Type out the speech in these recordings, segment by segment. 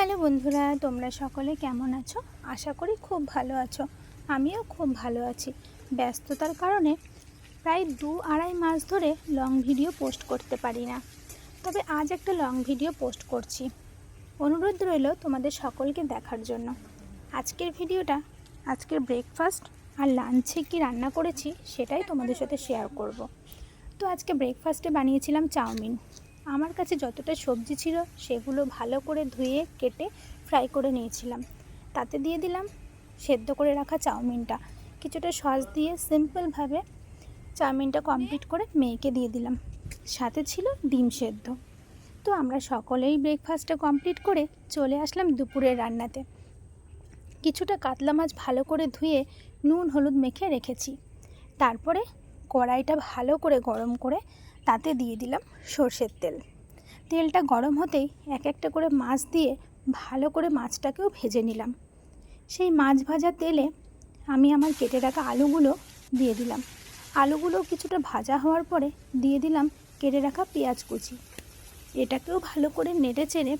Hello বন্ধুরা, তোমরা সকলে কেমন আছো? আশা করি খুব ভালো আছো। আমিও খুব ভালো আছি। ব্যস্ততার কারণে প্রায় দু আড়াই মাস ধরে লং ভিডিও পোস্ট করতে পারি না। তবে আজ একটা লং ভিডিও পোস্ট করছি। অনুরোধ রইল তোমাদের সকলকে দেখার জন্য। আজকের ভিডিওটা আজকের ব্রেকফাস্ট আর লাঞ্চে কি রান্না করেছি সেটাই তোমাদের সাথে শেয়ার করব। তো আজকে ব্রেকফাস্টে বানিয়েছিলাম চাউমিন। আমার কাছে যতটা সবজি ছিল সেগুলো ভালো করে ধুয়ে, কেটে ফ্রাই করে নিয়েছিলাম। তাতে দিয়ে দিলাম সেদ্ধ করে রাখা চাউমিনটা। কিছুটা সস দিয়ে সিম্পলভাবে চাউমিনটা কমপ্লিট করে মেয়েকে দিয়ে দিলাম। সাথে ছিল ডিম সেদ্ধ। তো আমরা সকলেই ব্রেকফাস্টটা কমপ্লিট করে চলে আসলাম দুপুরের রান্নাতে। কিছুটা কাতলা মাছ ভালো করে ধুয়ে নুন, হলুদ মেখে রেখেছি। তারপরে কড়াইটা ভালো করে গরম করে তাতে দিয়ে দিলাম সর্ষের তেল। তেলটা গরম হতেই এক একটা করে মাছ দিয়ে ভালো করে মাছটাকেও ভেজে নিলাম। সেই মাছ ভাজা তেলে আমি আমার কেটে রাখা আলুগুলো দিয়ে দিলাম। আলুগুলো কিছুটা ভাজা হওয়ার পরে দিয়ে দিলাম কেটে রাখা পেঁয়াজ কুচি। এটাকেও ভালো করে নেড়ে চেড়ে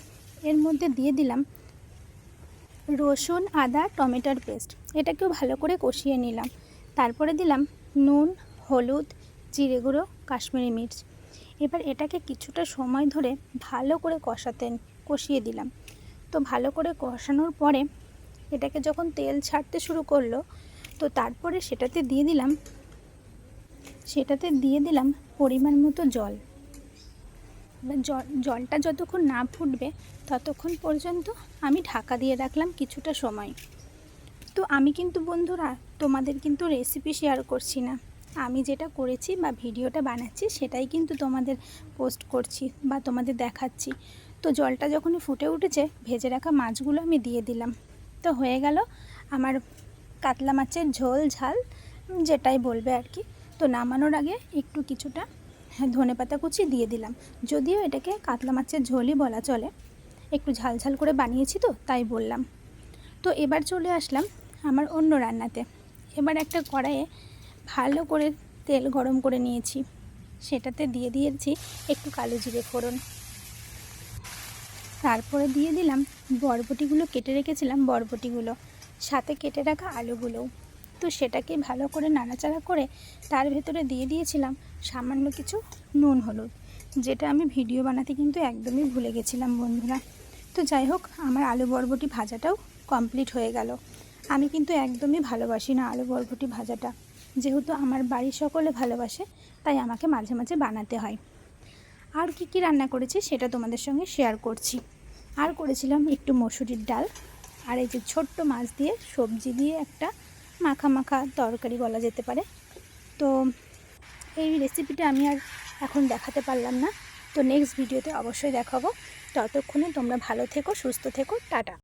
এর মধ্যে দিয়ে দিলাম রসুন, আদা, টমেটোর পেস্ট। এটাকেও ভালো করে কষিয়ে নিলাম। তারপরে দিলাম নুন, হলুদ জিরে গুঁড়ো, কাশ্মীরি মির্চ। এবার এটাকে কিছুটা সময় ধরে ভালো করে কষাতেন, কষিয়ে দিলাম। তো ভালো করে কষানোর পরে এটাকে যখন তেল ছাড়তে শুরু করল, তো তারপরে সেটাতে দিয়ে দিলাম, সেটাতে দিয়ে দিলাম পরিমাণ মতো জল। এবার জল, জলটা যতক্ষণ না ফুটবে, ততক্ষণ পর্যন্ত আমি ঢাকা দিয়ে রাখলাম কিছুটা সময়। তো আমি কিন্তু বন্ধুরা, তোমাদের কিন্তু রেসিপি শেয়ার করছি না। আমি যেটা করেছি বা ভিডিওটা বানাচ্ছি সেটাই কিন্তু তোমাদের পোস্ট করছি বা তোমাদের দেখাচ্ছি। তো জলটা যখনই ফুটে উঠেছে, ভেজে রাখা মাছগুলো আমি দিয়ে দিলাম। তো হয়ে গেল আমার কাতলা মাছের ঝোল, ঝাল, যেটাই বলবে আর কি। তো নামানোর আগে একটু কিছুটা ধনে পাতা কুচি দিয়ে দিলাম। যদিও এটাকে কাতলা মাছের ঝোলই বলা চলে। একটু ঝাল ঝাল করে বানিয়েছি তো, তাই বললাম। তো এবার চলে আসলাম আমার অন্য রান্নাতে। এবার একটা কড়াইয়ে ভালো করে তেল গরম করে নিয়েছি। সেটাতে দিয়ে দিয়েছি একটু কালো জিরে ফোড়ন। তারপরে দিয়ে দিলাম বরবটিগুলো কেটে রেখেছিলাম বরবটিগুলো। সাথে কেটে রাখা আলুগুলোও। তো সেটাকে ভালো করে নাড়াচাড়া করে তার ভেতরে দিয়ে দিয়েছিলাম সামান্য কিছু নুন হলুদ, যেটা আমি ভিডিও বানাতে কিন্তু একদমই ভুলে গেছিলাম বন্ধুরা। তো যাই হোক, আমার আলু বরবটি ভাজাটাও কমপ্লিট হয়ে গেল। আমি কিন্তু একদমই ভালোবাসি না আলু বরবটি ভাজাটা। যেহেতু আমার বাড়ির সকলে ভালোবাসে, তাই আমাকে মাঝে মাঝে বানাতে হয়। আর কি কি রান্না করেছি সেটা তোমাদের সঙ্গে শেয়ার করছি। আর করেছিলাম একটু মসুরির ডাল, আর এই যে ছোট্ট মাছ দিয়ে সবজি দিয়ে একটা মাখা মাখা তরকারি বলা যেতে পারে। তো এই রেসিপিটা আমি আর এখন দেখাতে পারলাম না। তো নেক্সট ভিডিওতে অবশ্যই দেখাবো। ততক্ষণে তোমরা ভালো থেকো, সুস্থ থেকো, টাটা।